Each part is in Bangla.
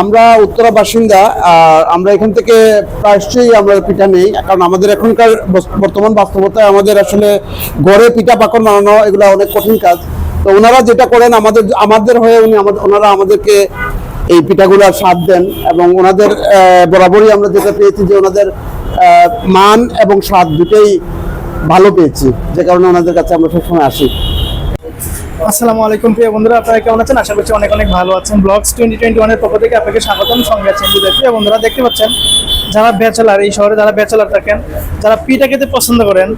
আমরা উত্তরা বাসিন্দা আমরা এখান থেকে প্রায়শই আমরা পিঠা নেই, কারণ আমাদের এখনকার বর্তমান বাস্তবতায় আমাদের আসলে ঘরে পিঠা পাকন বানানো এগুলো অনেক কঠিন কাজ। তো ওনারা যেটা করেন, আমাদের আমাদের হয়ে উনি আমাদের ওনারা আমাদেরকে এই পিঠাগুলোর স্বাদ দেন এবং ওনাদের বরাবরই আমরা যেটা পেয়েছি যে ওনাদের মান এবং স্বাদ দুটোই ভালো পেয়েছি, যে কারণে ওনাদের কাছে আমরা সবসময় আসি। আসসালামু আলাইকুম প্রিয় বন্ধুরা, আপনারা কেমন আছেন? আশা করছি অনেক অনেক ভালো আছেন। ব্লগস টোয়েন্টি টোয়েন্টি ওয়ানের পক্ষ থেকে আপনাকে স্বাগতম। সঙ্গে আছেন। প্রিয় বন্ধুরা, দেখতে পাচ্ছেন, যারা ব্যাচেলার এই শহরে যারা ব্যাচেলার থাকেন, যারা পিঠা খেতে পছন্দ করেন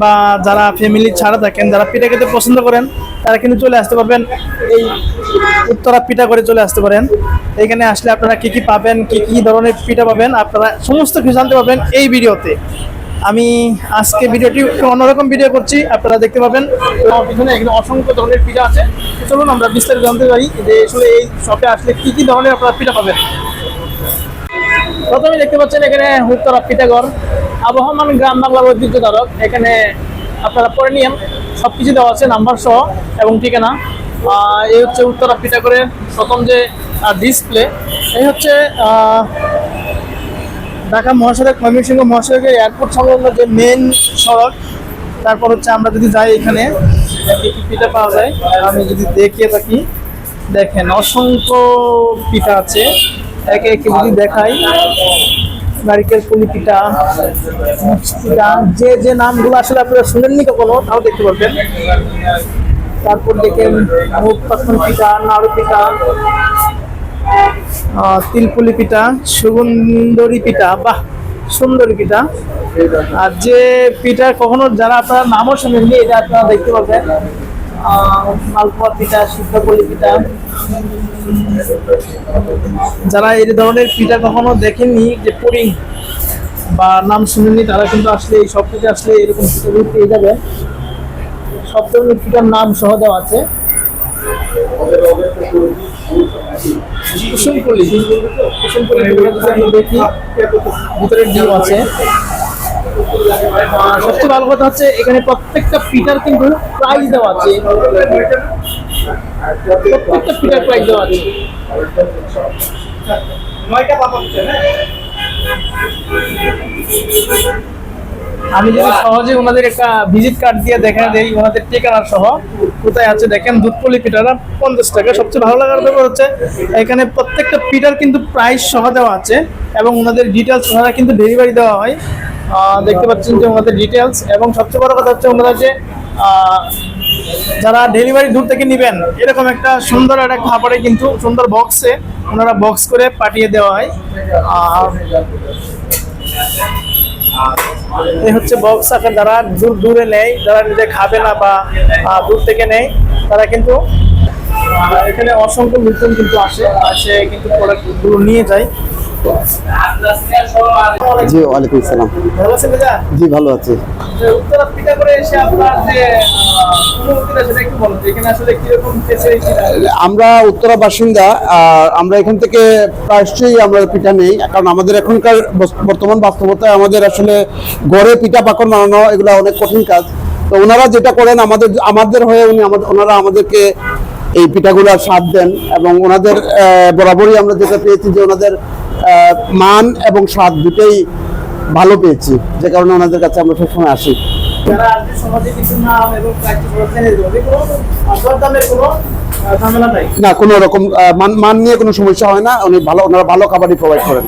বা যারা ফ্যামিলি ছাড়া থাকেন, যারা পিঠা খেতে পছন্দ করেন, তারা কিন্তু চলে আসতে পারবেন। এই উত্তরা পিঠা করে চলে আসতে পারেন। এখানে আসলে আপনারা কি কি পাবেন, কি কি ধরনের পিঠা পাবেন, আপনারা সমস্ত কিছু জানতে পারবেন এই ভিডিওতে। আমি আজকে ভিডিওটি একটু অন্যরকম ভিডিও করছি, আপনারা দেখতে পাবেন। পিছনে এখানে অসংখ্য ধরনের পিঠা আছে। চলুন আমরা বিস্তারিত জানতে পারি যে আসলে এই শপে আসলে কি কি ধরনের আপনারা পিঠা পাবেন। প্রথমে দেখতে পাচ্ছেন এখানে উত্তরা পিঠাঘর, আবহমান গ্রাম বাংলার ঐতিহ্য ধারক এখানে আপনারা পরে নিয়েন সব কিছু দেওয়া আছে, নাম্বার সহ, এবং ঠিকানা। এই হচ্ছে উত্তরা পিঠাঘরের প্রথম যে ডিসপ্লে এই হচ্ছে ঢাকা মহাসড়ক, ময়মনসিংহ মহাসড়কের এয়ারপোর্ট সংলগ্ন যে মেন সড়ক, তারপর হচ্ছে আমরা যদি যাই এখানে পিঠা পাওয়া যায়? আমি যদি দেখিয়ে থাকি, দেখেন অসংখ্য পিঠা আছে। একে একে যদি দেখাই, নারিকেল পুলি পিঠা পিঠা, যে যে নামগুলো আসলে আপনারা শুনেননি কখনো, তাও দেখতে পারবেন। তারপর দেখেন মুখ পাখন পিঠা, নাড়ু পিঠা তিলপুলি পিঠা সুগন্ধরি পিঠা, বাহ, সুন্দরী পিঠা। আর যে পিঠা কখনো যারা আপনারা নামও শুনেননি, এটা আপনারা দেখতে পাবেন পিঠা পিঠা। যারা এই ধরনের পিঠা কখনো দেখেননি, যে পুরিং বা নাম শুনেননি, তারা কিন্তু আসলে এই সব পিঠা আসলে এরকম পিঠাগুলো পেয়ে যাবে সব ধরনের পিঠার নাম সহ দেওয়া আছে। যদি আমি দেখি ভিতরে ডিম আছে? সবচেয়ে ভালো কথা হচ্ছে এখানে প্রত্যেকটা পিঠার কিন্তু প্রাইস দেওয়া আছে। প্রত্যেকটা পিঠার প্রাইস দেওয়া আছে। আমি যদি সহজে ওনাদের একটা ভিজিট কার্ড দিয়ে দেখা দেই ওনাদের ঠিকানা সহ। কোথায় আছে দেখেন দুধপল্লি পিঠাটা পঞ্চাশ টাকা। সবচেয়ে ভালো লাগার ব্যাপার হচ্ছে, এখানে প্রত্যেকটা পিঠার কিন্তু প্রাইস সহ দেওয়া আছে এবং ওনাদের ডিটেলস ওনারা কিন্তু ডেলিভারি দেওয়া হয়। দেখতে পাচ্ছেন যে ওনাদের ডিটেলস এবং সবচেয়ে বড় কথা হচ্ছে ওনারা যে যারা ডেলিভারি দূর থেকে নেবেন, এরকম একটা সুন্দর একটা খাবারে কিন্তু, সুন্দর বক্সে ওনারা বক্স করে পাঠিয়ে দেওয়া হয়। আর এই হচ্ছে বক্স আকার যারা দূর দূরে নেয় যারা নিজে খাবে না বা দূর থেকে নেয় তারা কিন্তু এখানে অসংখ্য লোকজন কিন্তু আসে আসে কিন্তু প্রোডাক্টগুলো নিয়ে যায়। জি ওয়ালাইকুম আসসালাম। ভালো আছেন জি ভালো আছি। উত্তরা পিঠা করে এসে আপনার যে আমরা উত্তরা বাসিন্দা, আর আমরা এখান থেকে প্রায়শই আমরা পিঠা নেই, কারণ আমাদের এখনকার বর্তমান বাস্তবতায় আমাদের আসলে ঘরে পিঠা পাকড় বানানো এগুলো অনেক কঠিন কাজ। তো ওনারা যেটা করেন, আমাদের আমাদের হয়ে উনি আমাদের ওনারা আমাদেরকে এই পিঠাগুলোর স্বাদ দেন এবং ওনাদের বরাবরই আমরা যেটা পেয়েছি যে ওনাদের মান এবং স্বাদ দুটোই ভালো পেয়েছি, যে কারণে ওনাদের কাছে আমরা সবসময় আসি। যারা আসবে সমাজে কিছু নাম এবং প্র্যাকটিস করতে দেবে কোনো দামের না কোনো রকম মান মান নিয়ে কোনো সমস্যা হয় না। উনি ভালো ওনারা ভালো খাবারই প্রোভাইড করেন।